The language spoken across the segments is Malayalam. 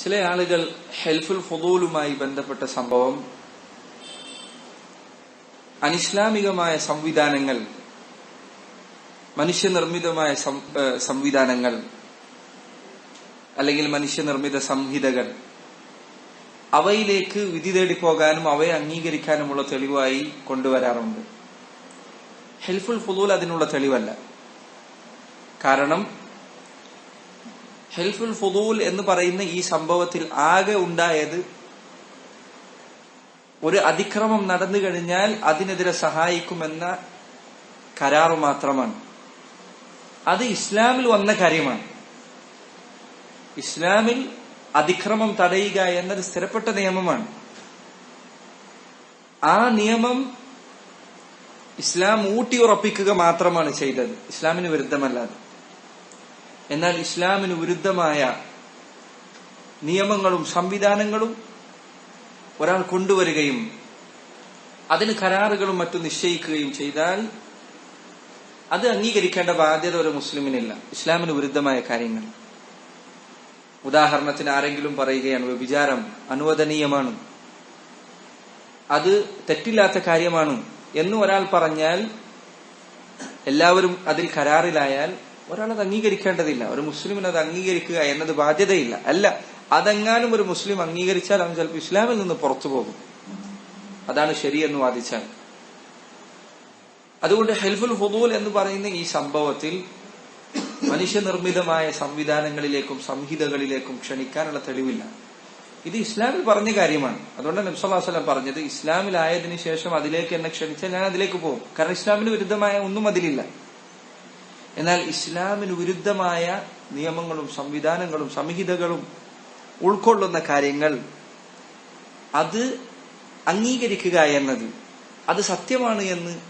ചില ആളുകൾ ഹെൽഫുൽ ഫുദൂലുമായി ബന്ധപ്പെട്ട സംഭവം അനിസ്ലാമികമായ സംവിധാനങ്ങൾ മനുഷ്യനിർമ്മിതമായ സംവിധാനങ്ങൾ അല്ലെങ്കിൽ മനുഷ്യനിർമ്മിത സംഹിതകൾ അവയിലേക്ക് വിധി തേടി പോകാനും അവയെ അംഗീകരിക്കാനുമുള്ള തെളിവായി കൊണ്ടുവരാറുണ്ട്. ഹെൽഫുൽ ഫുദൂൽ അതിനുള്ള തെളിവല്ല. കാരണം ഹെൽഫുൽ ഫുദൂൽ എന്ന് പറയുന്ന ഈ സംഭവത്തിൽ ആകെ ഉണ്ടായത് ഒരു അതിക്രമം നടന്നു കഴിഞ്ഞാൽ അതിനെതിരെ സഹായിക്കുമെന്ന കരാർ മാത്രമാണ്. അത് ഇസ്ലാമിൽ വന്ന കാര്യമാണ്. ഇസ്ലാമിൽ അതിക്രമം തടയുക എന്നത് സ്ഥിരപ്പെട്ട നിയമമാണ്. ആ നിയമം ഇസ്ലാം ഊട്ടിയുറപ്പിക്കുക മാത്രമാണ് ചെയ്തത്. ഇസ്ലാമിന് വിരുദ്ധമല്ലാതെ. എന്നാൽ ഇസ്ലാമിന് വിരുദ്ധമായ നിയമങ്ങളും സംവിധാനങ്ങളും ഒരാൾ കൊണ്ടുവരികയും അതിന് കരാറുകളും മറ്റും നിശ്ചയിക്കുകയും ചെയ്താൽ അത് അംഗീകരിക്കേണ്ട ബാധ്യത ഒരു മുസ്ലിമിനില്ല. ഇസ്ലാമിന് വിരുദ്ധമായ കാര്യങ്ങൾ. ഉദാഹരണത്തിന് ആരെങ്കിലും പറയുകയാണ് വ്യഭിചാരം അനുവദനീയമാണ്. അത് തെറ്റില്ലാത്ത കാര്യമാണ് എന്ന് ഒരാൾ പറഞ്ഞാൽ എല്ലാവരും അതിൽ കരാറിലായാൽ ഒരാൾ അത് അംഗീകരിക്കേണ്ടതില്ല. ഒരു മുസ്ലിമിന് അത് അംഗീകരിക്കുക എന്നത് ബാധ്യതയില്ല. അല്ല അതെങ്ങാനും ഒരു മുസ്ലിം അംഗീകരിച്ചാൽ അവൻ ചിലപ്പോൾ ഇസ്ലാമിൽ നിന്ന് പുറത്തു പോകും. അതാണ് ശരിയെന്ന് വാദിച്ചാൽ. അതുകൊണ്ട് ഹെൽഫുൽ ഹുദൂൽ എന്ന് പറയുന്ന ഈ സംഭവത്തിൽ മനുഷ്യനിർമ്മിതമായ സംവിധാനങ്ങളിലേക്കും സംഹിതകളിലേക്കും ക്ഷണിക്കാനുള്ള തെളിവില്ല. ഇത് ഇസ്ലാമിൽ പറഞ്ഞ കാര്യമാണ്. അതുകൊണ്ട് നബ്സല്ലാസ്ലം പറഞ്ഞത് ഇസ്ലാമിലായതിനു ശേഷം അതിലേക്ക് എന്നെ ക്ഷണിച്ചാൽ ഞാൻ അതിലേക്ക് പോകും. കാരണം ഇസ്ലാമിന് വിരുദ്ധമായ ഒന്നും അതിലില്ല. എന്നാൽ ഇസ്ലാമിന് വിരുദ്ധമായ നിയമങ്ങളും സംവിധാനങ്ങളും സംഹിതകളും ഉൾക്കൊള്ളുന്ന കാര്യങ്ങൾ അത് അംഗീകരിക്കുക എന്നത് അത് സത്യമാണ് എന്ന്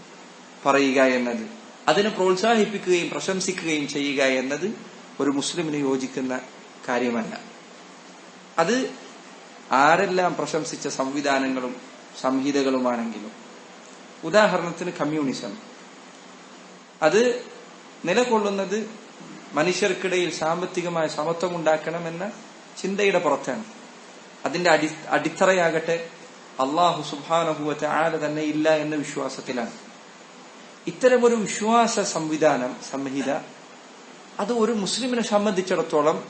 പറയുക എന്നത് അതിനെ പ്രോത്സാഹിപ്പിക്കുകയും പ്രശംസിക്കുകയും ചെയ്യുക എന്നത് ഒരു മുസ്ലിമിന് യോജിക്കുന്ന കാര്യമല്ല. അത് ആരെല്ലാം പ്രശംസിച്ച സംവിധാനങ്ങളും സംഹിതകളുമാണെങ്കിലും. ഉദാഹരണത്തിന് കമ്മ്യൂണിസം. അത് നിലകൊള്ളുന്നത് മനുഷ്യർക്കിടയിൽ സാമ്പത്തികമായ സമത്വം ഉണ്ടാക്കണമെന്ന ചിന്തയുടെ പുറത്താണ്. അതിന്റെ അടി അടിത്തറയാകട്ടെ അള്ളാഹു സുബാനഹുവത്തെ ആല തന്നെ ഇല്ല എന്ന വിശ്വാസത്തിലാണ്. ഇത്തരമൊരു വിശ്വാസ സംവിധാനം സംഹിത അത് ഒരു മുസ്ലിമിനെ സംബന്ധിച്ചിടത്തോളം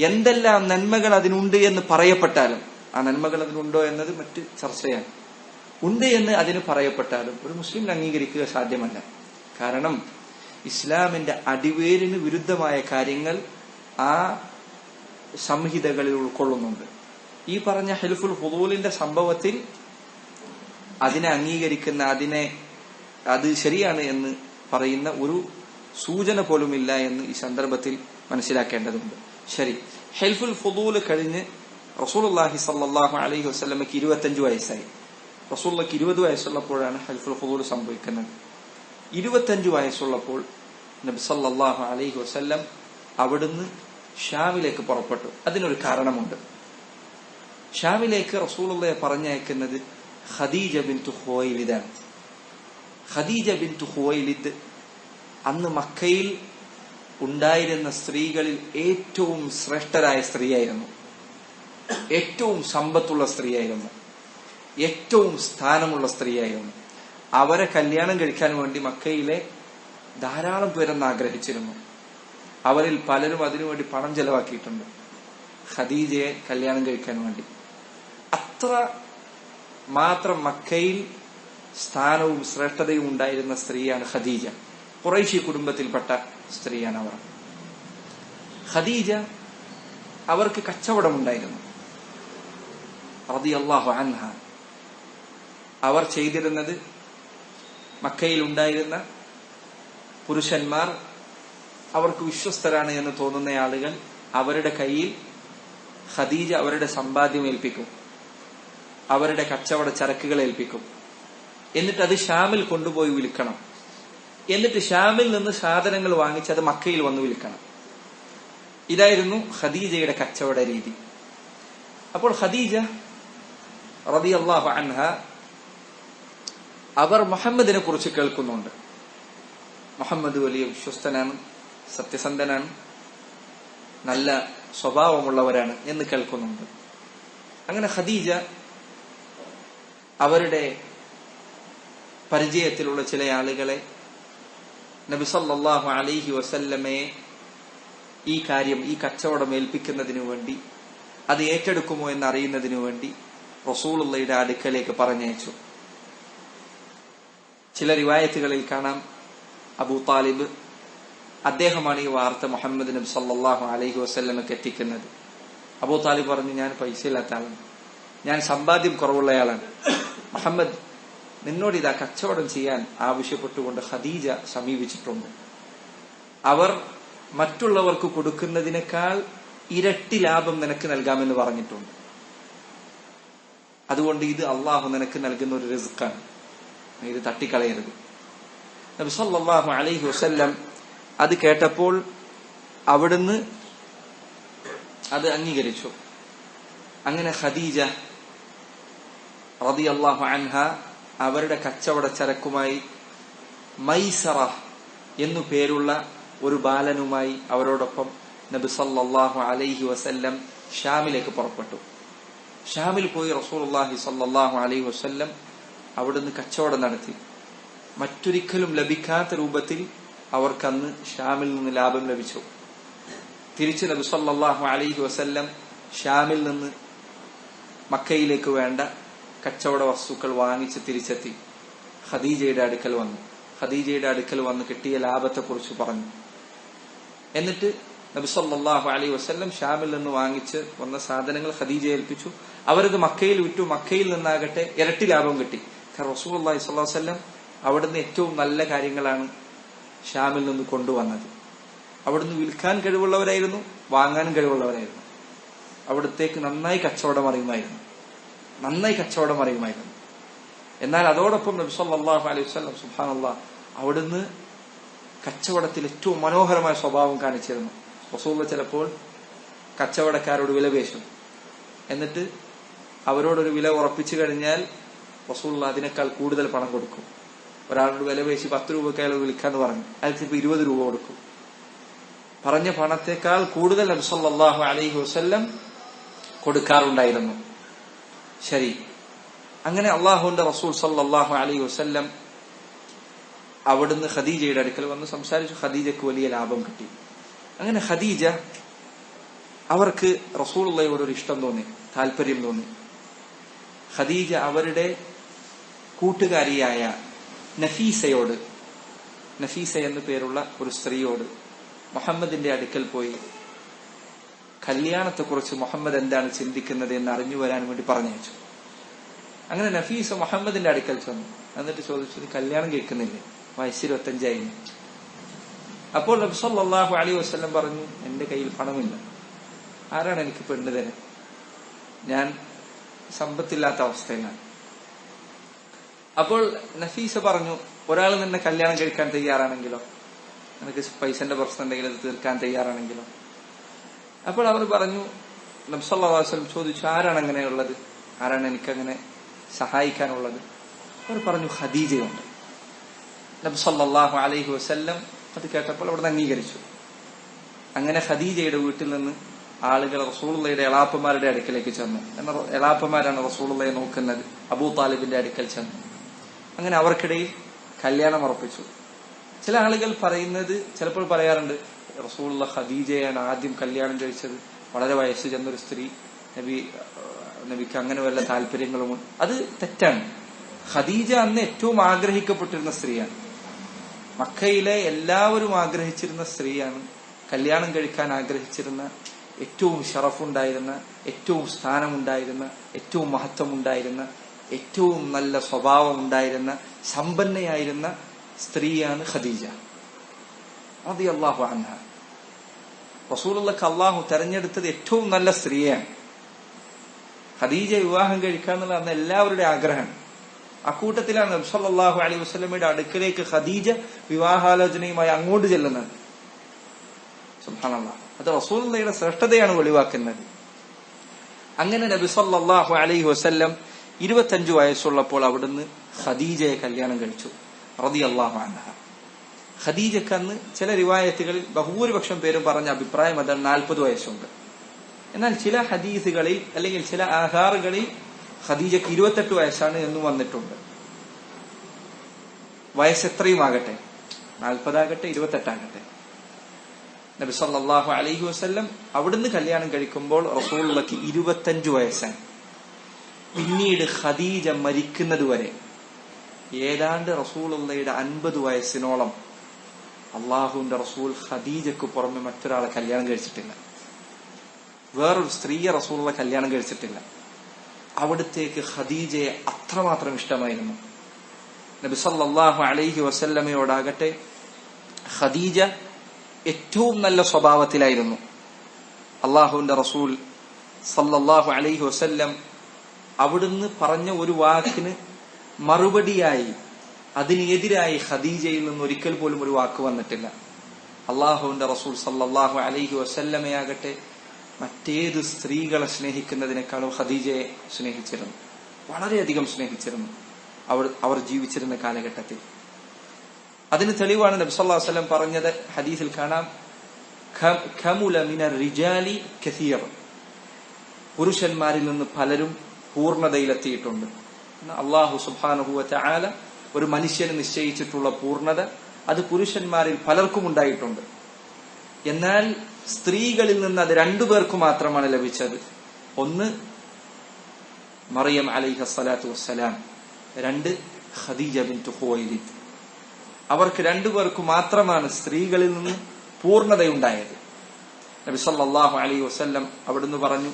എന്തെല്ലാം നന്മകൾ അതിനുണ്ട് എന്ന് പറയപ്പെട്ടാലും ആ നന്മകൾ അതിനുണ്ടോ എന്നത് മറ്റ് ചർച്ചയാണ്. ഉണ്ട് എന്ന് അതിന് പറയപ്പെട്ടാലും ഒരു മുസ്ലിമിന് അംഗീകരിക്കുക സാധ്യമല്ല. കാരണം ഇസ്ലാമിന്റെ അടിവേരിന് വിരുദ്ധമായ കാര്യങ്ങൾ ആ സംഹിതകളിൽ ഉൾക്കൊള്ളുന്നുണ്ട്. ഈ പറഞ്ഞ ഹെൽഫുൽ ഹുദൂലിന്റെ സംഭവത്തിൽ അതിനെ അംഗീകരിക്കുന്ന അതിനെ അത് ശരിയാണ് എന്ന് പറയുന്ന ഒരു സൂചന പോലുമില്ല എന്ന് ഈ സന്ദർഭത്തിൽ മനസ്സിലാക്കേണ്ടതുണ്ട്. ശരി. ഹെൽഫുൽ ഫുദൂൽ കഴിഞ്ഞ് റസൂലുള്ളാഹി സാഹു അലൈഹി വസ്ലമക്ക് ഇരുപത്തഞ്ച് വയസ്സായി. റസൂലുള്ളക്ക് ഇരുപത് വയസ്സുള്ളപ്പോഴാണ് ഹെൽഫുൽ ഫുദൂൽ സംഭവിക്കുന്നത്. ഇരുപത്തഞ്ച് വയസ്സുള്ളപ്പോൾ നബി സല്ലല്ലാഹു അലൈഹി വസ്ല്ലം അവിടുന്ന് ഷാമിലേക്ക് പുറപ്പെട്ടു. അതിനൊരു കാരണമുണ്ട്. ഷാമിലേക്ക് റസൂലുള്ളയെ പറഞ്ഞയക്കുന്നത് ഖദീജ ബിൻ ഖുവൈലിദാണ് ഖദീജ ബിൻ ഖുവൈലിദ് അന്ന് മക്കയിൽ ഉണ്ടായിരുന്ന സ്ത്രീകളിൽ ഏറ്റവും ശ്രേഷ്ഠരായ സ്ത്രീയായിരുന്നു. ഏറ്റവും സമ്പത്തുള്ള സ്ത്രീയായിരുന്നു. ഏറ്റവും സ്ഥാനമുള്ള സ്ത്രീയായിരുന്നു. അവരെ കല്യാണം കഴിക്കാൻ വേണ്ടി മക്കയിലെ ധാരാളം പേരെന്ന് ആഗ്രഹിച്ചിരുന്നു. അവരിൽ പലരും അതിനുവേണ്ടി പണം ചെലവാക്കിയിട്ടുണ്ട്. ഖദീജയെ കല്യാണം കഴിക്കാൻ വേണ്ടി. അത്ര മാത്രം മക്കയിൽ സ്ഥാനവും ശ്രേഷ്ഠതയും ഉണ്ടായിരുന്ന സ്ത്രീയാണ് ഖദീജ. കുറേശി കുടുംബത്തിൽപ്പെട്ട സ്ത്രീയാണ് അവർ. ഖദീജ അവർക്ക് കച്ചവടമുണ്ടായിരുന്നു. റളിയല്ലാഹു അൻഹ. അവർ ചെയ്തിരുന്നത് മക്കയിൽ ഉണ്ടായിരുന്ന പുരുഷന്മാർ അവർക്ക് വിശ്വസ്തരാണ് എന്ന് തോന്നുന്ന ആളുകൾ അവരുടെ കയ്യിൽ ഖദീജ അവരുടെ സമ്പാദ്യം ഏൽപ്പിക്കും. അവരുടെ കച്ചവട ചരക്കുകൾ ഏൽപ്പിക്കും. എന്നിട്ട് അത് ഷാമിൽ കൊണ്ടുപോയി വിൽക്കണം. എന്നിട്ട് ഷാമിൽ നിന്ന് സാധനങ്ങൾ വാങ്ങിച്ച് അത് മക്കയിൽ വന്ന് വിൽക്കണം. ഇതായിരുന്നു ഖദീജയുടെ കച്ചവട രീതി. അപ്പോൾ ഖദീജ റളിയല്ലാഹു അൻഹ അവർ മുഹമ്മദിനെ കുറിച്ച് കേൾക്കുന്നുണ്ട്. മുഹമ്മദ് വലിയ വിശ്വസ്തനാണ് സത്യസന്ധനാണ് നല്ല സ്വഭാവമുള്ളവരാണ് എന്ന് കേൾക്കുന്നുണ്ട്. അങ്ങനെ ഖദീജ അവരുടെ പരിചയത്തിലുള്ള ചില ആളുകളെ നബി സല്ലല്ലാഹു അലൈഹി വസല്ലമയെ ഈ കാര്യം ഈ കച്ചവടം ഏൽപ്പിക്കുന്നതിനു വേണ്ടി അത് ഏറ്റെടുക്കുമോ എന്ന് അറിയുന്നതിനു വേണ്ടി റസൂൾ അടുക്കലേക്ക് പറഞ്ഞയച്ചു. ചില റിവായത്തുകളിൽ കാണാം. അബൂ താലിബ് അദ്ദേഹമാണ് ഈ വാർത്ത മുഹമ്മദ് നബി സല്ലാഹു അലഹി വസല്ലമക്ക് എത്തിക്കുന്നത്. അബൂ താലിബ് പറഞ്ഞു ഞാൻ പൈസ ഇല്ലാത്ത ആളാണ്. ഞാൻ സമ്പാദ്യം കുറവുള്ളയാളാണ് മുഹമ്മദ് നിന്നോട് ഇതാ കച്ചവടം ചെയ്യാൻ ആവശ്യപ്പെട്ടുകൊണ്ട് ഖദീജ സമീപിച്ചിട്ടുണ്ട്. അവർ മറ്റുള്ളവർക്ക് കൊടുക്കുന്നതിനേക്കാൾ ഇരട്ടി ലാഭം നിനക്ക് നൽകാമെന്ന് പറഞ്ഞിട്ടുണ്ട്. അതുകൊണ്ട് ഇത് അള്ളാഹു നിനക്ക് നൽകുന്ന ഒരു റിസ്ക്കാണ്. ഇത് തട്ടിക്കളയരുത്. നബി സല്ലല്ലാഹു അലൈഹി വസ്ല്ലം അത് കേട്ടപ്പോൾ അവിടുന്ന് അത് അംഗീകരിച്ചു. അങ്ങനെ ഖദീജ റളിയല്ലാഹു അൻഹ അവരുടെ കച്ചവട ചരക്കുമായി മൈസറ എന്നു പേരുള്ള ഒരു ബാലനുമായി അവരോടൊപ്പം നബി സല്ലല്ലാഹു അലൈഹി വസല്ലം ഷാമിലേക്ക് പുറപ്പെട്ടു. ഷാമിൽ പോയി റസൂൽ അള്ളാഹി സല്ലാഹു അലൈഹി വസല്ലം അവിടുന്ന് കച്ചവടം നടത്തി. മറ്റൊരിക്കലും ലഭിക്കാത്ത രൂപത്തിൽ അവർക്കന്ന് ഷാമിൽ നിന്ന് ലാഭം ലഭിച്ചു. തിരിച്ച് നബി സല്ലല്ലാഹു അലൈഹി വസല്ലം ഷാമിൽ നിന്ന് മക്കയിലേക്ക് വേണ്ട കച്ചവട വസ്തുക്കൾ വാങ്ങിച്ച് തിരിച്ചെത്തി. ഖദീജയുടെ അടുക്കൽ വന്നു. ഖദീജയുടെ അടുക്കൽ വന്ന് കിട്ടിയ ലാഭത്തെക്കുറിച്ച് പറഞ്ഞു. എന്നിട്ട് നബി സല്ലല്ലാഹു അലൈഹി വസല്ലം ഷാമിൽ നിന്ന് വാങ്ങിച്ച് വന്ന സാധനങ്ങൾ ഖദീജ ഏൽപ്പിച്ചു. അവരത് മക്കയിൽ വിറ്റു. മക്കയിൽ നിന്നാകട്ടെ ഇരട്ടി ലാഭം കിട്ടി. റസൂൽ അള്ളാഹി സ്വല്ലല്ലാഹു അലൈഹി വസല്ലം അവിടുന്ന് ഏറ്റവും നല്ല കാര്യങ്ങളാണ് ഷാമിൽ നിന്ന് കൊണ്ടുവന്നത്. അവിടുന്ന് വിൽക്കാൻ കഴിവുള്ളവരായിരുന്നു വാങ്ങാൻ കഴിവുള്ളവരായിരുന്നു. അവിടത്തേക്ക് നന്നായി കച്ചവടം അറിയുമായിരുന്നു. നന്നായി കച്ചവടം അറിയുമായിരുന്നു. എന്നാൽ അതോടൊപ്പം നബി അലൈഹി അലൈഹി വസല്ലം സുബ്ഹാനല്ലാഹ് അവിടുന്ന് കച്ചവടത്തിൽ ഏറ്റവും മനോഹരമായ സ്വഭാവം കാണിച്ചിരുന്നു. റസൂള്ള ചിലപ്പോൾ കച്ചവടക്കാരോട് വിലപേശും. എന്നിട്ട് അവരോടൊരു വില ഉറപ്പിച്ചു കഴിഞ്ഞാൽ റസൂള്ള അതിനേക്കാൾ കൂടുതൽ പണം കൊടുക്കും. ഒരാളോട് വില പേശി പത്ത് രൂപയ്ക്ക് അയാൾ വിളിക്കാന്ന് പറഞ്ഞു. അയാൾക്ക് ഇപ്പൊ ഇരുപത് രൂപ കൊടുക്കും. പറഞ്ഞ പണത്തെക്കാൾ കൂടുതൽ നബി സല്ലല്ലാഹു അലൈഹി വസല്ലം കൊടുക്കാറുണ്ടായിരുന്നു. ശരി. അങ്ങനെ അള്ളാഹുവിന്റെ റസൂൽ സല്ലാഹു അലൈഹി വസ്ല്ലം അവിടുന്ന് ഖദീജയുടെ അടുക്കൽ വന്ന് സംസാരിച്ചു. ഖദീജക്ക് വലിയ ലാഭം കിട്ടി. അങ്ങനെ ഖദീജ അവർക്ക് റസൂലുള്ളയോട് ഒരു ഇഷ്ടം തോന്നി താല്പര്യം തോന്നി. ഖദീജ അവരുടെ കൂട്ടുകാരിയായ നഫീസയോട് നഫീസ എന്നു പേരുള്ള ഒരു സ്ത്രീയോട് മുഹമ്മദിന്റെ അടുക്കൽ പോയി കല്യാണത്തെക്കുറിച്ച് മുഹമ്മദ് എന്താണ് ചിന്തിക്കുന്നത് എന്ന് അറിഞ്ഞു വരാൻ വേണ്ടി പറഞ്ഞയച്ചു. അങ്ങനെ നഫീസ മുഹമ്മദിന്റെ അടുക്കൽ ചെന്നു. എന്നിട്ട് ചോദിച്ചു കല്യാണം കേൾക്കുന്നില്ലേ വയസ്സ് ഇരുപത്തഞ്ചായി അപ്പോൾ നബ്സല്ലാഹു അലി വസല്ലം പറഞ്ഞു എന്റെ കയ്യിൽ പണമില്ല. ആരാണ് എനിക്ക് പെണ്ണ് ഞാൻ സമ്പത്തില്ലാത്ത അവസ്ഥയിലാണ്. അപ്പോൾ നഫീസ പറഞ്ഞു ഒരാൾ നിന്നെ കല്യാണം കഴിക്കാൻ തയ്യാറാണെങ്കിലോ? നിനക്ക് പൈസന്റെ പ്രശ്നം ഉണ്ടെങ്കിൽ അത് തീർക്കാൻ തയ്യാറാണെങ്കിലോ? അപ്പോൾ അവർ പറഞ്ഞു നബ്സല്ലാസ്ലം ചോദിച്ചു ആരാണ് അങ്ങനെയുള്ളത്? ആരാണ് എനിക്കങ്ങനെ സഹായിക്കാനുള്ളത്? അവർ പറഞ്ഞു ഖദീജയുണ്ട്. നബ്സല്ലാഹു അലൈഹി വസ്ല്ലം അത് കേട്ടപ്പോൾ അവിടെ അംഗീകരിച്ചു. അങ്ങനെ ഖദീജയുടെ വീട്ടിൽ നിന്ന് ആളുകൾ റസൂളുള്ളയുടെ എളാപ്പമാരുടെ അടുക്കലേക്ക് ചെന്നു. എളാപ്പമാരാണ് റസൂളുള്ളയെ നോക്കുന്നത്. അബൂ താലിബിന്റെ അടുക്കൽ ചെന്നു. അങ്ങനെ അവർക്കിടയിൽ കല്യാണം ഉറപ്പിച്ചു. ചില ആളുകൾ പറയുന്നത് ചിലപ്പോൾ പറയാറുണ്ട് റസൂള്ള ഖദീജയാണ് ആദ്യം കല്യാണം കഴിച്ചത്. വളരെ വയസ്സ് ചെന്നൊരു സ്ത്രീ നബി നബിക്ക് അങ്ങനെ വല്ല താല്പര്യങ്ങളുമുണ്ട് അത് തെറ്റാണ്. ഖദീജ അന്ന് ഏറ്റവും ആഗ്രഹിക്കപ്പെട്ടിരുന്ന സ്ത്രീയാണ്. മക്കയിലെ എല്ലാവരും ആഗ്രഹിച്ചിരുന്ന സ്ത്രീയാണ്. കല്യാണം കഴിക്കാൻ ആഗ്രഹിച്ചിരുന്ന ഏറ്റവും ഷറഫുണ്ടായിരുന്ന ഏറ്റവും സ്ഥാനമുണ്ടായിരുന്ന ഏറ്റവും മഹത്വമുണ്ടായിരുന്ന ഏറ്റവും നല്ല സ്വഭാവം ഉണ്ടായിരുന്ന സമ്പന്നയായിരുന്ന സ്ത്രീയാണ് ഖദീജ. അതി അള്ളാഹു അന്ന റസൂലുള്ളക്ക് അള്ളാഹു തെരഞ്ഞെടുത്തത് ഏറ്റവും നല്ല സ്ത്രീയാണ്. ഖദീജ വിവാഹം കഴിക്കുക അന്ന് എല്ലാവരുടെ ആഗ്രഹം. അക്കൂട്ടത്തിലാണ് നബ്സല്ലാഹു അലൈഹി വസ്ലമയുടെ അടുക്കലേക്ക് ഖദീജ വിവാഹാലോചനയുമായി അങ്ങോട്ട് ചെല്ലുന്നത്. അത് റസൂലുള്ളയുടെ ശ്രേഷ്ഠതയാണ് വെളിവാക്കുന്നത്. അങ്ങനെ നബി സല്ലല്ലാഹു അലൈഹി വസല്ലം ഇരുപത്തഞ്ചു വയസ്സുള്ളപ്പോൾ അവിടുന്ന് ഖദീജയെ കല്യാണം കഴിച്ചു. റതി അള്ളാഹു അൻഹ. ഖദീജക്ക് അന്ന് ചില റിവായത്തുകളിൽ ബഹുഭൂരിപക്ഷം പേരും പറഞ്ഞ അഭിപ്രായം അതാണ് നാൽപ്പത് വയസ്സുണ്ട്. എന്നാൽ ചില ഹദീസുകളിൽ അല്ലെങ്കിൽ ചില ആഹാറുകളിൽ ഖദീജക്ക് ഇരുപത്തെട്ട് വയസ്സാണ് എന്ന് വന്നിട്ടുണ്ട്. വയസ്സ് എത്രയും ആകട്ടെ? നാൽപ്പതാകട്ടെ ഇരുപത്തെട്ടാകട്ടെ? നബി സല്ലല്ലാഹു അലൈഹി വസല്ലം അവിടുന്ന് കല്യാണം കഴിക്കുമ്പോൾ റസൂലുള്ളക്ക് ഇരുപത്തഞ്ചു വയസ്സാണ്. പിന്നീട് ഖദീജ മരിക്കുന്നതുവരെ ഏതാണ്ട് റസൂലുള്ളയുടെ അൻപത് വയസ്സിനോളം അള്ളാഹുവിന്റെ റസൂൽ ഖദീജക്ക് പുറമെ മറ്റൊരാളെ കല്യാണം കഴിച്ചിട്ടില്ല. വേറൊരു സ്ത്രീയെ റസൂലുള്ള കല്യാണം കഴിച്ചിട്ടില്ല. അവിടത്തേക്ക് ഖദീജയെ അത്രമാത്രം ഇഷ്ടമായിരുന്നു. നബി അലൈഹി വസല്ലമയോടാകട്ടെ ഖദീജ ഏറ്റവും നല്ല സ്വഭാവത്തിലായിരുന്നു. അള്ളാഹുവിന്റെ റസൂൽ സല്ലല്ലാഹു അലൈഹി വസല്ലം അവിടുന്ന് പറഞ്ഞ ഒരു വാക്കിന് മറുപടിയായി അതിനെതിരായി ഖദീജയിൽ നിന്ന് ഒരിക്കൽ പോലും ഒരു വാക്ക് വന്നിട്ടില്ല. അള്ളാഹുവിന്റെ റസൂൽ സല്ലാഹു അലൈഹി വസല്ലമയാകട്ടെ മറ്റേത് സ്ത്രീകളെ സ്നേഹിക്കുന്നതിനേക്കാളും ഖദീജയെ സ്നേഹിച്ചിരുന്നു. വളരെയധികം സ്നേഹിച്ചിരുന്നു. അവർ അവർ ജീവിച്ചിരുന്ന കാലഘട്ടത്തിൽ. അതിന് തെളിവാണ് നബി സല്ലല്ലാഹു അലൈഹി വസല്ലം പറഞ്ഞത് ഹദീസിൽ കാണാം ഖമുല മിനർ റിജാലി കസീർ പുരുഷന്മാരിൽ നിന്ന് പലരും പൂർണതയിലെത്തിയിട്ടുണ്ട്. അള്ളാഹു സുബ്ഹാനഹു വതആല ഒരു മനുഷ്യന് നിശ്ചയിച്ചിട്ടുള്ള പൂർണത അത് പുരുഷന്മാരിൽ പലർക്കും ഉണ്ടായിട്ടുണ്ട്. എന്നാൽ സ്ത്രീകളിൽ നിന്ന് അത് രണ്ടു പേർക്ക് മാത്രമാണ് ലഭിച്ചത്. ഒന്ന് മറിയം അലൈഹ സലാത്തു വസ്സലാം. രണ്ട് ഖദീജ ബിൻ ഖുവൈലിദ്. അവർക്ക് രണ്ടുപേർക്ക് മാത്രമാണ് സ്ത്രീകളിൽ നിന്ന് പൂർണതയുണ്ടായത്. നബി സല്ലല്ലാഹു അലൈഹി അവിടുന്ന് പറഞ്ഞു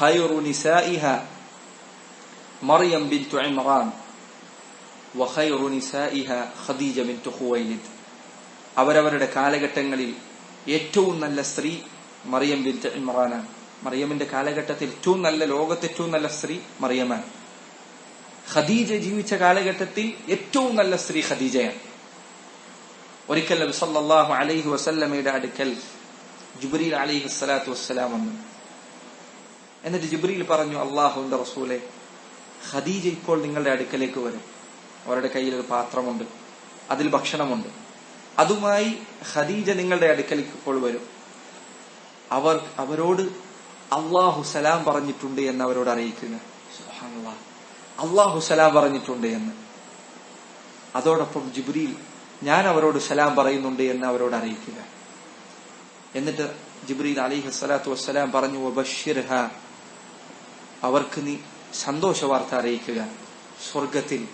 ഖൈറു നിസാഇഹ മറിയം ബിൻ ഇമ്രാൻ വഖൈറു നിസാഇഹ ഖദീജ ബിൻതു ഖുവൈലിദ്. അവരവരുടെ കാലഘട്ടങ്ങളിൽ ഏറ്റവും നല്ല സ്ത്രീ മറിയം ബിൻ ഇമ്രാനാണ്. മറിയമിന്റെ കാലഘട്ടത്തിൽ ഏറ്റവും നല്ല ലോകത്തെ ഏറ്റവും നല്ല സ്ത്രീ മറിയമാണ്. ഖദീജ ജീവിച്ച കാലഘട്ടത്തിൽ ഏറ്റവും നല്ല സ്ത്രീ ഖദീജയാണ്. ഒരിക്കൽ നബി സല്ലല്ലാഹു അലൈഹി വസല്ലമയുടെ അടുക്കൽ ജുബ്രീൽ അലൈഹി സ്വലാത്തു വസ്സലാം വന്നു. എന്നിട്ട് ജിബ്രീൽ പറഞ്ഞു അള്ളാഹുന്റെ റസൂലെ ഖദീജ ഇപ്പോൾ നിങ്ങളുടെ അടുക്കലേക്ക് വരും. അവരുടെ കയ്യിൽ ഒരു പാത്രമുണ്ട്. അതിൽ ഭക്ഷണമുണ്ട്. അതുമായി ഖദീജ നിങ്ങളുടെ അടുക്കലേക്ക് ഇപ്പോൾ വരും. അവർ അവരോട് അള്ളാഹു സലാം പറഞ്ഞിട്ടുണ്ട് എന്ന് അവരോട് അറിയിക്കുക. അള്ളാഹു സലാം പറഞ്ഞിട്ടുണ്ട് എന്ന്. അതോടൊപ്പം ജിബ്രീൽ ഞാൻ അവരോട് സലാം പറയുന്നുണ്ട് എന്ന് അവരോട് അറിയിക്കുക. എന്നിട്ട് ജിബ്രീൽ അലിഹസ്ലാത്തു വസ്സലാം പറഞ്ഞു. അവർക്ക് നീ സന്തോഷ വാർത്ത അറിയിക്കുക. സ്വർഗത്തിൽ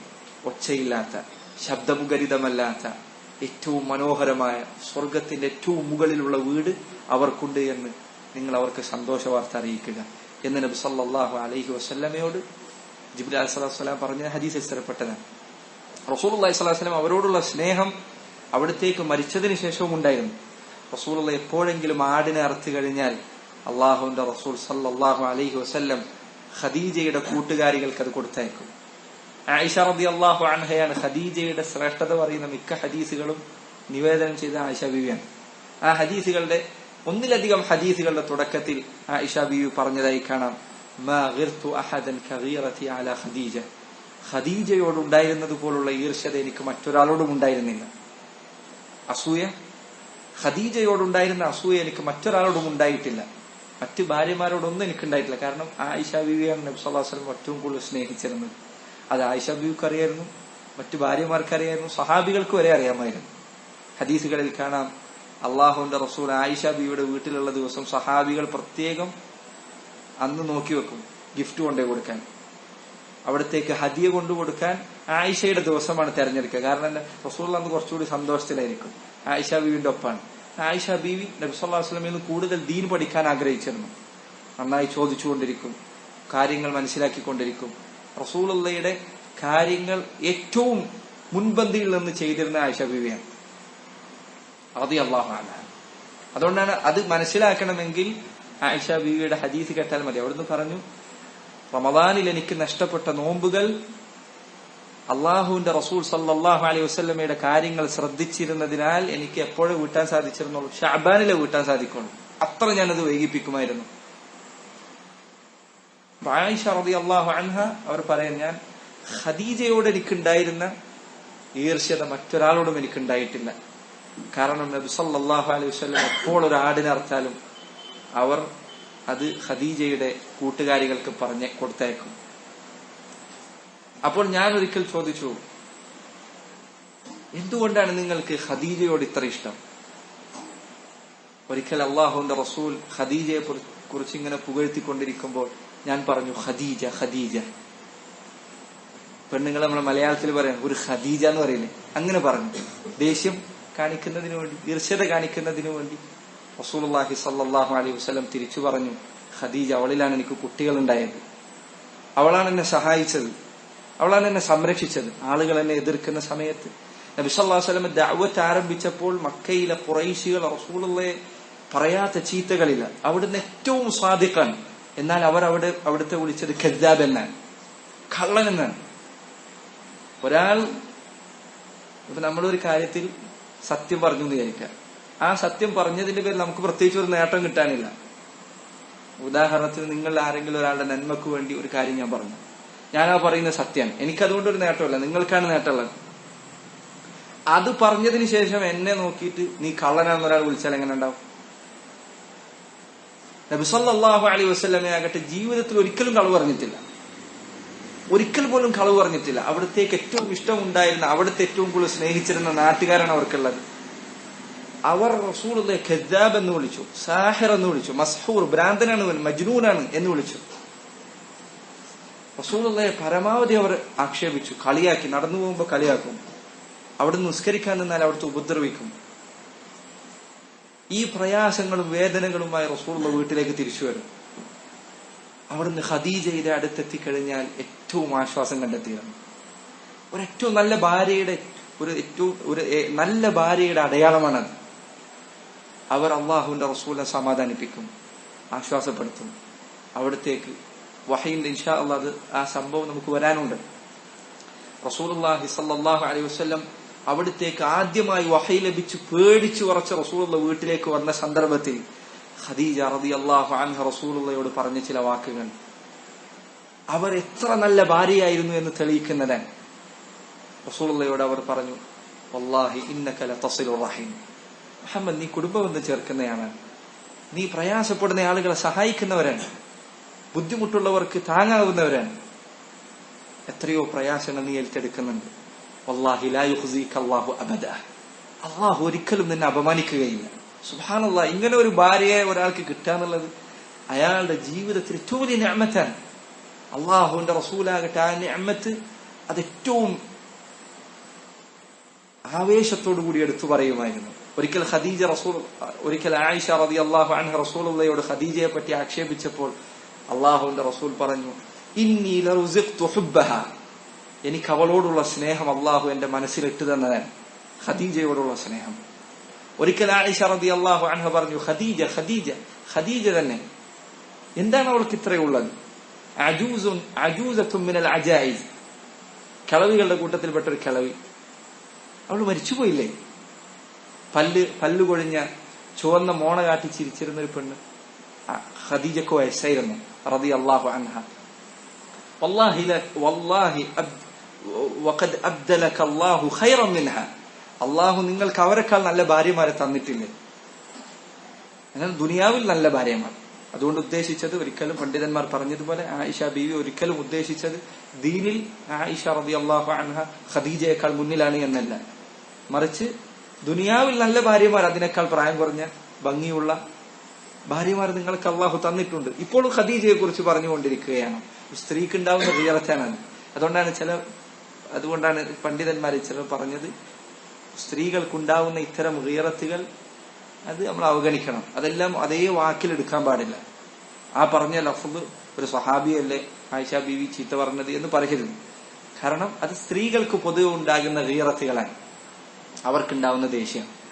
ഒച്ചയില്ലാത്ത ശബ്ദമുഖരിതമല്ലാത്ത ഏറ്റവും മനോഹരമായ സ്വർഗത്തിന്റെ ഏറ്റവും മുകളിലുള്ള വീട് അവർക്കുണ്ട് എന്ന് നിങ്ങൾ അവർക്ക് സന്തോഷ വാർത്ത അറിയിക്കുക. എന്ന് നബി സല്ലാഹു അലൈഹി വസല്ലമയോട് ജിബ്രീൽ അലൈഹി സ്വലാത്തു വസ്സലാം പറഞ്ഞ ഹദീസ് സ്ഥിരപ്പെട്ടതാണ് റസൂൽ അള്ളഹി വസല്ലം അവരോടുള്ള സ്നേഹം അവിടത്തേക്ക് മരിച്ചതിന് ശേഷവും ഉണ്ടായിരുന്നു. റസൂലുള്ള എപ്പോഴെങ്കിലും ആടിനെ അറുത്തു കഴിഞ്ഞാൽ അള്ളാഹുവിന്റെ റസൂൽ സല്ലാഹു അലൈഹി വസല്ലം ഖദീജയുടെ കൂട്ടുകാരികൾക്ക് അത് കൊടുത്തയക്കും. ആയിഷ റബി അള്ളാഹു അൻഹയാണ് ഖദീജയുടെ ശ്രേഷ്ഠത പറയുന്ന മിക്ക ഹദീസുകളും നിവേദനം ചെയ്ത ആയിഷ ബീവിയാണ്. ആ ഹദീസുകളുടെ ഒന്നിലധികം ഹദീസുകളുടെ തുടക്കത്തിൽ ആയിഷ ബിവി പറഞ്ഞതായി കാണാം. "മാ ഗിർതു അഹദൻ കഗീറതി അലാ ഖദീജ. ഖദീജയോടുണ്ടായിരുന്നത് പോലുള്ള ഈർഷ്യത എനിക്ക് മറ്റൊരാളോടും ഉണ്ടായിരുന്നില്ല. അസൂയ? ഖദീജയോടുണ്ടായിരുന്ന അസൂയ എനിക്ക് മറ്റൊരാളോടും ഉണ്ടായിട്ടില്ല. മറ്റ് ഭാര്യമാരോടൊന്നും എനിക്ക് ഉണ്ടായിട്ടില്ല കാരണം ആയിഷ ബീവിയാണ് നബി സല്ലല്ലാഹു അലൈഹി വസല്ലം ഏറ്റവും കൂടുതൽ സ്നേഹിച്ചിരുന്നത്. അത് ആയിഷ ബീവിക്ക് അറിയായിരുന്നു മറ്റു ഭാര്യമാർക്കറിയായിരുന്നു സഹാബികൾക്ക് വരെ അറിയാമായിരുന്നു. ഹദീസുകളിൽ കാണാം അള്ളാഹുവിന്റെ റസൂൽ ആയിഷ ബീവിയുടെ വീട്ടിലുള്ള ദിവസം സഹാബികൾ പ്രത്യേകം അന്ന് നോക്കി വെക്കും ഗിഫ്റ്റ് കൊണ്ടേ കൊടുക്കാൻ. അവിടത്തേക്ക് ഹദിയ കൊണ്ടു കൊടുക്കാൻ ആയിഷയുടെ ദിവസമാണ് തെരഞ്ഞെടുക്കുക. കാരണം റസൂൽ അന്ന് കുറച്ചുകൂടി സന്തോഷത്തിലായിരിക്കും. ആയിഷ ബീവിന്റെ ഒപ്പാണ്. ആയിഷ ബീവി നബി സല്ലല്ലാഹു അലൈഹി വസല്ലമയിൽ നിന്ന് കൂടുതൽ ദീൻ പഠിക്കാൻ ആഗ്രഹിച്ചിരുന്നു. നന്നായി ചോദിച്ചുകൊണ്ടിരിക്കും. കാര്യങ്ങൾ മനസ്സിലാക്കിക്കൊണ്ടിരിക്കും. റസൂലുള്ളയുടെ കാര്യങ്ങൾ ഏറ്റവും മുൻപന്തിയിൽ നിന്ന് ചെയ്തിരുന്ന ആയിഷ ബീവിയാണ്. അതി അള്ളാഹാന. അതുകൊണ്ടാണ് അത് മനസ്സിലാക്കണമെങ്കിൽ ആയിഷ ബീവിയുടെ ഹദീസ് കേട്ടാൽ മതി. അവിടുന്ന് പറഞ്ഞു റമദാനിൽ എനിക്ക് നഷ്ടപ്പെട്ട നോമ്പുകൾ അള്ളാഹുവിന്റെ റസൂൽ സല്ലാഹു അലൈഹി വസ്ലമയുടെ കാര്യങ്ങൾ ശ്രദ്ധിച്ചിരുന്നതിനാൽ എനിക്ക് എപ്പോഴും വീട്ടാൻ സാധിച്ചിരുന്നുള്ളൂ. ഷാബാനിലെ വീട്ടാൻ സാധിക്കുള്ളൂ. അത്ര ഞാനത് വൈകിപ്പിക്കുമായിരുന്നു. ആയിഷ അള്ളാഹു അൻഹ അവർ പറയാൻ ഞാൻ ഖദീജയോട് എനിക്കുണ്ടായിരുന്ന ഈർഷ്യത മറ്റൊരാളോടും എനിക്കുണ്ടായിട്ടില്ല. കാരണം നബി സല്ലാഹു അലൈഹി വസ്ലം എപ്പോൾ ഒരു ആടിനെ അറുത്താലും അവർ അത് ഖദീജയുടെ കൂട്ടുകാരികൾക്ക് പറഞ്ഞ് കൊടുത്തയക്കും. അപ്പോൾ ഞാൻ ഒരിക്കൽ ചോദിച്ചു എന്തുകൊണ്ടാണ് നിങ്ങൾക്ക് ഖദീജയോട് ഇത്ര ഇഷ്ടം? ഒരിക്കൽ അള്ളാഹുന്റെ റസൂൽ ഖദീജയെ കുറിച്ച് ഇങ്ങനെ പുകഴ്ത്തിക്കൊണ്ടിരിക്കുമ്പോൾ ഞാൻ പറഞ്ഞു ഖദീജ ഖദീജ. പെണ്ണുങ്ങൾ നമ്മളെ മലയാളത്തിൽ പറയാം ഒരു ഖദീജ എന്ന് പറയുന്നത് അങ്ങനെ പറഞ്ഞു. ദേഷ്യം കാണിക്കുന്നതിന് വേണ്ടി ഈർഷ്യത കാണിക്കുന്നതിന് വേണ്ടി റസൂലുള്ളാഹി സല്ലാഹു അലൈഹി വസ്ലം തിരിച്ചു പറഞ്ഞു ഖദീജ അവളിലാണ് എനിക്ക് കുട്ടികൾ ഉണ്ടായത് അവളാണ് എന്നെ സഹായിച്ചത്. അവളാണ് എന്നെ സംരക്ഷിച്ചത്. ആളുകൾ എന്നെ എതിർക്കുന്ന സമയത്ത്. നബി സല്ലല്ലാഹു അലൈഹി വസല്ലം ദഅവത്ത് ആരംഭിച്ചപ്പോൾ മക്കയിലെ ഖുറൈശികൾ റസൂളെ പറയാത്ത ചീത്തകളില്ല. അവിടുന്ന് ഏറ്റവും സ്വാദിഖാണ് എന്നാൽ അവർ അവിടെ അവിടുത്തെ വിളിച്ചത് ഖദ്ദാബ് എന്നാണ്. കള്ളൻ എന്നാണ്. ഒരാൾ ഇപ്പൊ നമ്മളൊരു കാര്യത്തിൽ സത്യം പറഞ്ഞു എന്ന് വിചാരിക്കുക. ആ സത്യം പറഞ്ഞതിന്റെ പേരിൽ നമുക്ക് പ്രത്യേകിച്ച് ഒരു നേട്ടം കിട്ടാനില്ല. ഉദാഹരണത്തിന് നിങ്ങൾ ആരെങ്കിലും ഒരാളുടെ നന്മക്ക് വേണ്ടി ഒരു കാര്യം ഞാൻ പറഞ്ഞു. പറയുന്ന പറയുന്നത് സത്യമാണ് എനിക്കതുകൊണ്ട് ഒരു നേട്ടമല്ല. നിങ്ങൾക്കാണ് നേട്ടമുള്ളത്. അത് പറഞ്ഞതിന് ശേഷം എന്നെ നോക്കിയിട്ട് നീ കള്ളനാണെന്ന് ഒരാൾ വിളിച്ചാൽ എങ്ങനെ ഉണ്ടാവും? നബിസല്ലാഹു അലി വസ്ലമെ ആകട്ടെ ജീവിതത്തിൽ ഒരിക്കലും കളവ് പറഞ്ഞിട്ടില്ല. ഒരിക്കൽ പോലും കളവ് പറഞ്ഞിട്ടില്ല. അവിടത്തേക്ക് ഏറ്റവും ഇഷ്ടം ഉണ്ടായിരുന്ന അവിടുത്തെ ഏറ്റവും കൂടുതൽ സ്നേഹിച്ചിരുന്ന നാട്ടുകാരാണ് അവർക്കുള്ളത്. അവർ റസൂൾ ഖദ്ദാബ് എന്ന് വിളിച്ചു സാഹിർ എന്ന് വിളിച്ചു മസ്ഹൂർ ഭ്രാന്തനാണ് മജ്നൂനാണ് എന്ന് വിളിച്ചു. റസൂലെ പരമാവധി അവർ ആക്ഷേപിച്ചു. കളിയാക്കി നടന്നു പോകുമ്പോൾ കളിയാക്കും. അവിടെ നിസ്കരിക്കാൻ നിന്നാൽ അവിടുത്തെ ഉപദ്രവിക്കും. ഈ പ്രയാസങ്ങളും വേദനകളുമായി റസൂലുള്ള വീട്ടിലേക്ക് തിരിച്ചു വരും. അവിടുന്ന് ഖദീജയുടെ അടുത്തെത്തിക്കഴിഞ്ഞാൽ ഏറ്റവും ആശ്വാസം കണ്ടെത്തിയാണ് ഒരു ഏറ്റവും നല്ല ഭാര്യയുടെ ഒരു ഏറ്റവും ഒരു നല്ല ഭാര്യയുടെ അടയാളമാണത് അവർ അള്ളാഹുവിന്റെ റസൂലിനെ സമാധാനിപ്പിക്കും ആശ്വാസപ്പെടുത്തും. അവിടത്തേക്ക് വഹയിന്റെ ഇൻഷാ അള്ളാഹ് അത് ആ സംഭവം നമുക്ക് വരാനുണ്ട്. റസൂലുള്ളാഹി സല്ലല്ലാഹു അലൈഹി വസല്ലം അവിടത്തേക്ക് ആദ്യമായി വഹയിൽ ലഭിച്ച് പേടിച്ചു ഉറച്ച റസൂലുള്ള വീട്ടിലേക്ക് വന്ന സന്ദർഭത്തിൽ ഖദീജ റതി അള്ളാഹു അൻഹ റസൂലുള്ളയോട് പറഞ്ഞ ചില വാക്കുകൾ. അവർ എത്ര നല്ല ഭാര്യയായിരുന്നു എന്ന് തെളിയിക്കുന്നതൻ. റസൂലുള്ളയോട് അവർ പറഞ്ഞു വല്ലാഹി ഇന്നകല തസിലു റഹീം. മുഹമ്മദ് നീ കുടുംബബന്ധം ചേർക്കുന്നയാണ് നീ പ്രയാസപ്പെടുന്ന ആളുകളെ സഹായിക്കുന്നവരാണ്. ബുദ്ധിമുട്ടുള്ളവർക്ക് താങ്ങാവുന്നവരാണ്. എത്രയോ പ്രയാസങ്ങൾ നീ ഏറ്റെടുക്കുന്നുണ്ട്. വല്ലാഹി അല്ലാഹു അബദ. അള്ളാഹു ഒരിക്കലും നിന്നെ അപമാനിക്കുകയില്ല. സുബാനല്ല ഇങ്ങനെ ഒരു ഭാര്യയെ ഒരാൾക്ക് കിട്ടാന്നുള്ളത് അയാളുടെ ജീവിതത്തിൽ ഏറ്റവും വലിയ ഞാമത്താണ് അള്ളാഹുവിന്റെ റസൂലാകട്ടെ ആ ഞാമത്ത് അത് ഏറ്റവും ആവേശത്തോടു കൂടി എടുത്തു പറയുമായിരുന്നു. ഒരിക്കൽ ഖദീജ റസൂൾ ഒരിക്കൽ ആയിഷ റതി അള്ളാഹു അൻഹ റസൂലുള്ളയോട് ഖദീജയെ പറ്റി ആക്ഷേപിച്ചപ്പോൾ അള്ളാഹുവിന്റെ റസൂൽ പറഞ്ഞു ഇന്നി എനിക്ക് അവളോടുള്ള സ്നേഹം അള്ളാഹു എന്റെ ഇട്ടു തന്നതാണ്. ഖദീജയോടുള്ള സ്നേഹം. ഒരിക്കൽ ആയിഷ റബി അള്ളാഹു അൻഹ പറഞ്ഞു ഖദീജ ഖദീജ ഖദീജ തന്നെ. എന്താണ് അവൾക്ക് ഇത്രയുള്ളത് അജൂസുൻ അജൂസത്തും മിനൽ അജായിസ്. കിളവികളുടെ കൂട്ടത്തിൽപ്പെട്ട ഒരു കിളവി. അവൾ മരിച്ചുപോയില്ലേ? പല്ല് പല്ലുകൊഴിഞ്ഞ ചുവന്ന മോണ കാട്ടി ചിരിച്ചിരുന്നൊരു പെണ്ണ്. ഖദീജക്ക് വയസ്സായിരുന്നു റതി അള്ളാഹു അൻഹ. വല്ലാഹി വഖദ് അബ്ദലക അല്ലാഹു ഖൈറൻ മിൻഹ. അള്ളാഹു നിങ്ങൾക്ക് അവരെക്കാൾ നല്ല ഭാര്യമാരെ തന്നിട്ടില്ലേ? അങ്ങനെ ദുനിയാവിൽ നല്ല ഭാര്യമാർ. അതുകൊണ്ട് ഉദ്ദേശിച്ചത് ഒരിക്കലും പണ്ഡിതന്മാർ പറഞ്ഞതുപോലെ ആയിഷ ബീവി ഒരിക്കലും ഉദ്ദേശിച്ചത് ദീനിൽ ആയിഷ റതി അള്ളാഹു അൻഹ ഖദീജയേക്കാൾ മുന്നിലാണ് എന്നല്ല. മറിച്ച് ദുനിയാവിൽ നല്ല ഭാര്യമാർ അതിനേക്കാൾ പ്രായം കുറഞ്ഞ ഭംഗിയുള്ള ഭാര്യമാർ നിങ്ങൾക്ക് അള്ളാഹു തന്നിട്ടുണ്ട്. ഇപ്പോൾ ഖദീജയെ കുറിച്ച് പറഞ്ഞുകൊണ്ടിരിക്കുകയാണ് സ്ത്രീക്ക് ഉണ്ടാവുന്ന റിയറച്ചാണത് അതുകൊണ്ടാണ് ചില അതുകൊണ്ടാണ് പണ്ഡിതന്മാരെ ചിലർ പറഞ്ഞത് സ്ത്രീകൾക്കുണ്ടാവുന്ന ഇത്തരം റിയറത്തുകൾ അത് നമ്മൾ അവഗണിക്കണം. അതെല്ലാം അതേ വാക്കിലെടുക്കാൻ പാടില്ല. ആ പറഞ്ഞ ലഫ്ബ് ഒരു സ്വഹാബിയല്ലേ ആയിഷ ബീവി ചീത്ത പറഞ്ഞത് എന്ന് പറയരുത്. കാരണം അത് സ്ത്രീകൾക്ക് പൊതുവെ ഉണ്ടാകുന്ന റിയറത്തുകളാണ് അവർക്കുണ്ടാവുന്ന ദേഷ്യം.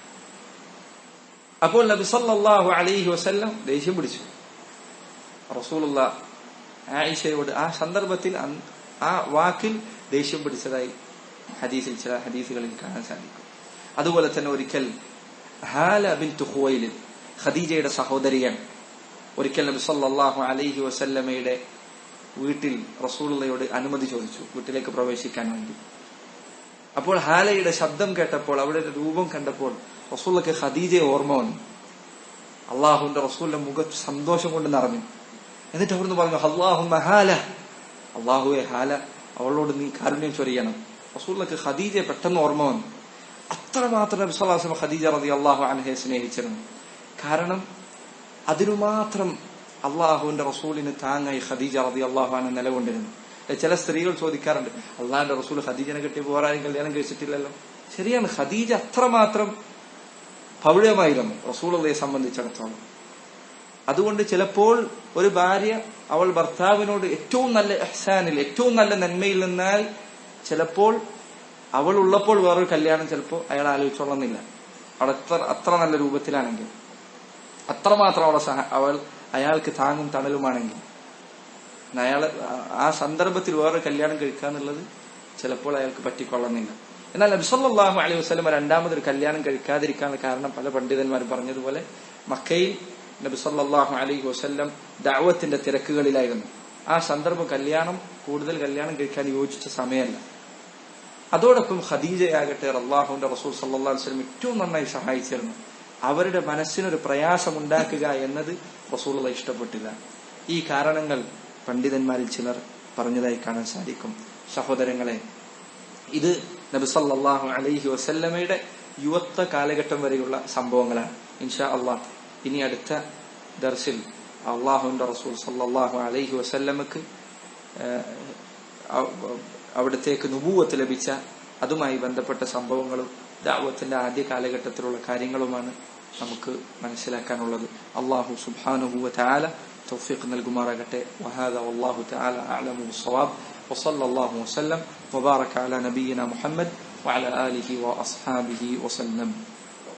അപ്പോൾ നബി സല്ലാഹു അലൈഹി വസല്ലം ദേഷ്യം പിടിച്ചു. റസൂലുള്ള ആയിഷയോട് ആ സന്ദർഭത്തിൽ ആ വാക്കിൽ ദേഷ്യം പിടിച്ചതായി ഹദീസിൽ ചില ഹദീസുകളിൽ കാണാൻ സാധിക്കും. അതുപോലെ തന്നെ ഒരിക്കൽ ഹാല ബിൻ തുഹുവയിലിൽ ഖദീജയുടെ സഹോദരിയാണ് ഒരിക്കൽ നബി സല്ലാഹു അലൈഹി വസല്ലമയുടെ വീട്ടിൽ റസൂലുള്ളയോട് അനുമതി ചോദിച്ചു വീട്ടിലേക്ക് പ്രവേശിക്കാൻ വേണ്ടി. അപ്പോൾ ഹാലയുടെ ശബ്ദം കേട്ടപ്പോൾ അവിടെ രൂപം കണ്ടപ്പോൾ റസൂലക്ക് ഖദീജയെ ഓർമ്മ വന്നു. അള്ളാഹുന്റെ റസൂലിന്റെ മുഖ സന്തോഷം കൊണ്ട് നിറഞ്ഞു. എന്നിട്ട് അവിടുന്ന് പറഞ്ഞു അള്ളാഹു ഹാല. അള്ളാഹുവെ ഹാല അവളോട് നീ കാരുണ്യം ചൊരിയണം. റസൂലക്ക് ഖദീജയെ പെട്ടെന്ന് ഓർമ്മ വന്നു. അത്രമാത്രം നബി സല്ലല്ലാഹു അലൈഹി വസല്ലം ഖദീജ റതി അള്ളാഹു അൻഹയെ സ്നേഹിച്ചിരുന്നു. കാരണം അതിനുമാത്രം അള്ളാഹുവിന്റെ റസൂലിന് താങ്ങായി ഖദീജ റതി അള്ളാഹു അന നിലകൊണ്ടിരുന്നു. ചില സ്ത്രീകൾ ചോദിക്കാറുണ്ട് അള്ളാഹിന്റെ റസൂൽ ഖദീജനെ വേറെ ആരും കല്യാണം കഴിച്ചിട്ടില്ലല്ലോ? ശരിയാണ് ഖദീജ അത്രമാത്രം പൗഴമായിരുന്നു റസൂളയെ സംബന്ധിച്ചിടത്തോളം. അതുകൊണ്ട് ചിലപ്പോൾ ഒരു ഭാര്യ അവൾ ഭർത്താവിനോട് ഏറ്റവും നല്ല എഹ്സാനിൽ ഏറ്റവും നല്ല നന്മയിൽ നിന്നാൽ ചിലപ്പോൾ അവൾ ഉള്ളപ്പോൾ വേറൊരു കല്യാണം ചിലപ്പോൾ അയാൾ ആലോചിച്ചോളന്നില്ല. അവൾ അത്ര അത്ര നല്ല രൂപത്തിലാണെങ്കിൽ അത്രമാത്രം അവളെ അവൾ അയാൾക്ക് താങ്ങും തണലുമാണെങ്കിൽ. അയാൾ ആ സന്ദർഭത്തിൽ വേറെ കല്യാണം കഴിക്കുക എന്നുള്ളത് ചിലപ്പോൾ അയാൾക്ക് പറ്റിക്കൊള്ളുന്നില്ല എന്നാൽ നബ്സല്ലാഹു അലൈഹി വസ്ലം രണ്ടാമതൊരു കല്യാണം കഴിക്കാതിരിക്കാനുള്ള കാരണം പല പണ്ഡിതന്മാരും പറഞ്ഞതുപോലെ മക്കയിൽ നബ്സല്ലാഹു അലൈഹി വസ്ല്ലം ദാവത്തിന്റെ തിരക്കുകളിലായിരുന്നു. ആ സന്ദർഭം കല്യാണം കൂടുതൽ കല്യാണം കഴിക്കാൻ യോജിച്ച സമയമല്ല. അതോടൊപ്പം ഖദീജയാകട്ടെ അള്ളാഹുവിന്റെ റസൂൽ സല്ലാ വസ്ലം ഏറ്റവും നന്നായി സഹായിച്ചിരുന്നു. അവരുടെ മനസ്സിനൊരു പ്രയാസമുണ്ടാക്കുക എന്നത് റസൂൾ ഇഷ്ടപ്പെട്ടില്ല. ഈ കാരണങ്ങൾ പണ്ഡിതന്മാരിൽ ചിലർ പറഞ്ഞതായി കാണാൻ സാധിക്കും. സഹോദരങ്ങളെ ഇത് നബിസല്ലാഹു അലൈഹി വസല്ലമയുടെ യുവത്വ കാലഘട്ടം വരെയുള്ള സംഭവങ്ങളാണ്. ഇൻഷാ അള്ളാഹ് ഇനി അടുത്ത ദർസിൽ അള്ളാഹുവിന്റെ റസൂൽ സല്ലാഹു അലൈഹി വസല്ലമക്ക് അവിടത്തേക്ക് നുപൂവത്ത് ലഭിച്ച അതുമായി ബന്ധപ്പെട്ട സംഭവങ്ങളും ദാവത്തിന്റെ ആദ്യ കാലഘട്ടത്തിലുള്ള കാര്യങ്ങളുമാണ് നമുക്ക് മനസ്സിലാക്കാനുള്ളത്. അള്ളാഹു സുബാനുഭൂവ താല توفيق نلقوا مرقته وهذا والله تعالى أعلم بالصواب. وصلى الله وسلم وبارك على نبينا محمد وعلى آله وأصحابه وسلم.